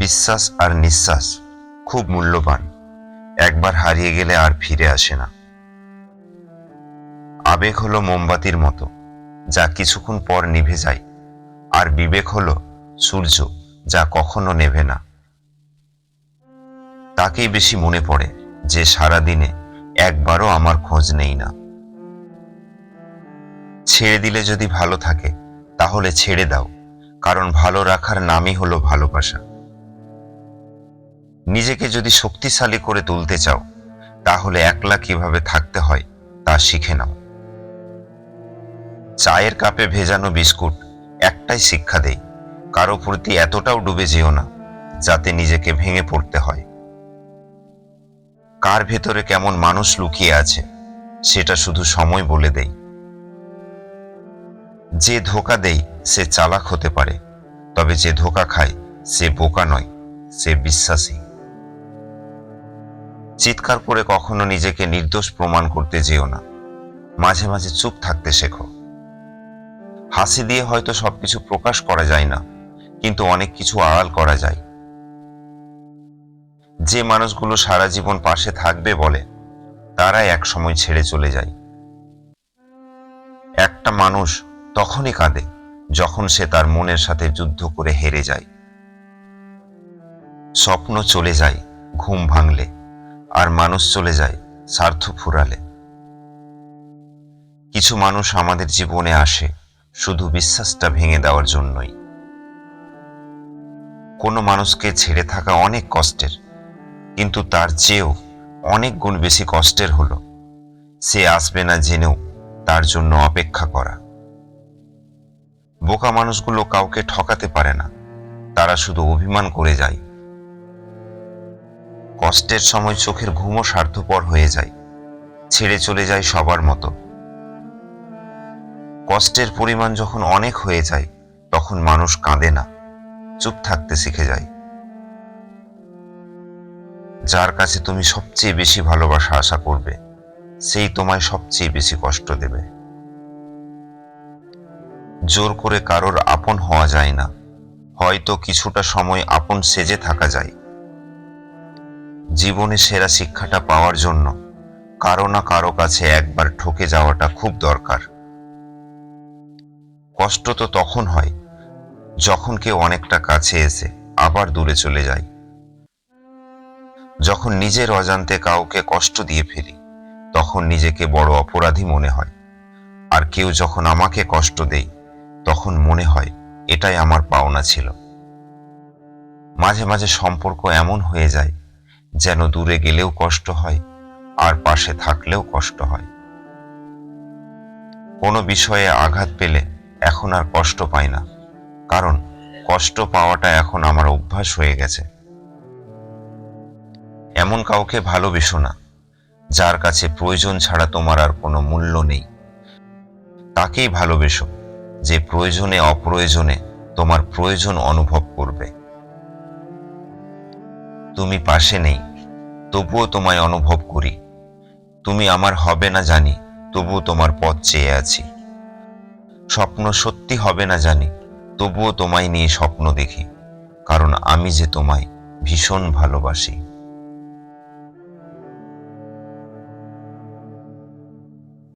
বিশ্বাস আর নিঃশ্বাস খুব মূল্যবান। একবার হারিয়ে গেলে আর ফিরে আসে না। আবেগ হলো মোমবাতির মতো, যা কিছুক্ষণ পর নিভে যায়, আর বিবেক হলো সূর্য, যা কখনো নেভে না। তাকেই বেশি মনে পড়ে যে সারা দিনে একবারও আমার খোঁজ নেই না। ছেড়ে দিলে যদি ভালো থাকে, তাহলে ছেড়ে দাও, কারণ ভালো রাখার নামই হলো ভালোবাসা। নিজেকে যদি শক্তিশালী করে তুলতে চাও, তাহলে একলা কীভাবে থাকতে হয় তা শিখে নাও। চায়ের কাপে ভেজানো বিস্কুট একটাই শিক্ষা দেই, কারও প্রতি এতটাও ডুবে যেও না, যাতে নিজেকে ভেঙে পড়তে হয়। কার ভেতরে কেমন মানুষ লুকিয়ে আছে, সেটা শুধু সময় বলে দেই। যে ধোকা দেই, সে চালাক হতে পারে, তবে যে ধোকা খায়, সে বোকা নয়, সে বিশ্বাসী। চিৎকার করে কখনো নিজেকে নির্দোষ প্রমাণ করতে যেও না। মাঝে মাঝে চুপ থাকতে শেখো। হাসি দিয়ে হয়তো সবকিছু প্রকাশ করা যায় না, কিন্তু অনেক কিছু আড়াল করা যায়। যে মানুষগুলো সারা জীবন পাশে থাকবে বলে, তারাই এক সময় ছেড়ে চলে যায়। একটা মানুষ তখনই কাঁদে, যখন সে তার মনের সাথে যুদ্ধ করে হেরে যায়। স্বপ্ন চলে যায়, ঘুম ভাঙলে। আর মানুষ চলে যায় স্বার্থ ফুরালে। কিছু মানুষ আমাদের জীবনে আসে শুধু বিশ্বাসটা ভেঙে দেওয়ার জন্যই। কোনো মানুষকে ছেড়ে থাকা অনেক কষ্টের, কিন্তু তার চেয়েও অনেক গুণ বেশি কষ্টের হলো। সে আসবে না জেনেও তার জন্য অপেক্ষা করা। বোকা মানুষগুলো কাউকে ঠকাতে পারে না, তারা শুধু অভিমান করে যায়। কষ্টের সময় চোখের ঘুমও স্বার্থপর হয়ে যায়। ছেড়ে চলে যায় সবার মতো। কষ্টের পরিমাণ যখন অনেক হয়ে যায়, তখন মানুষ কাঁদে না। চুপ থাকতে শিখে যায়। যার কাছে তুমি সবচেয়ে বেশি ভালোবাসা আশা করবে, সেই তোমায় সবচেয়ে বেশি কষ্ট দেবে। জোর করে কারোর আপন হওয়া যায় না। হয়তো কিছুটা সময় আপন সেজে থাকা যায়। জীবনে সেরা শিক্ষাটা পাওয়ার জন্য কারও না কারও কাছে একবার ঠকে যাওয়াটা খুব দরকার। কষ্ট তো তখন হয় যখন কেউ অনেকটা কাছে এসে আবার দূরে চলে যায়। যখন নিজের অজান্তে কাউকে কষ্ট দিয়ে ফেলি, তখন নিজেকে বড় অপরাধী মনে হয়। আর কেউ যখন আমাকে কষ্ট দেয়, তখন মনে হয় এটাই আমার পাওনা ছিল। মাঝে মাঝে সম্পর্ক এমন হয়ে যায় যেন দূরে গেলেও কষ্ট হয়, আর পাশে থাকলেও কষ্ট হয়। কোনো বিষয়ে আঘাত পেলে এখন আর কষ্ট পাই না, কারণ কষ্ট পাওয়াটা এখন আমার অভ্যাস হয়ে গেছে। এমন কাউকে ভালোবেসো না, যার কাছে প্রয়োজন ছাড়া তোমার আর কোনো মূল্য নেই। তাকেই ভালোবেসো যে প্রয়োজনে অপ্রয়োজনে তোমার প্রয়োজন অনুভব করবে। তুমি পাশে নেই, তবুও তোমায় অনুভব করি। তুমি আমার হবে না জানি, তবুও তোমার পথ চেয়ে আছি। স্বপ্ন সত্যি হবে না জানি, তবুও তোমায় নিয়ে স্বপ্ন দেখি, কারণ আমি যে তোমায় ভীষণ ভালোবাসি।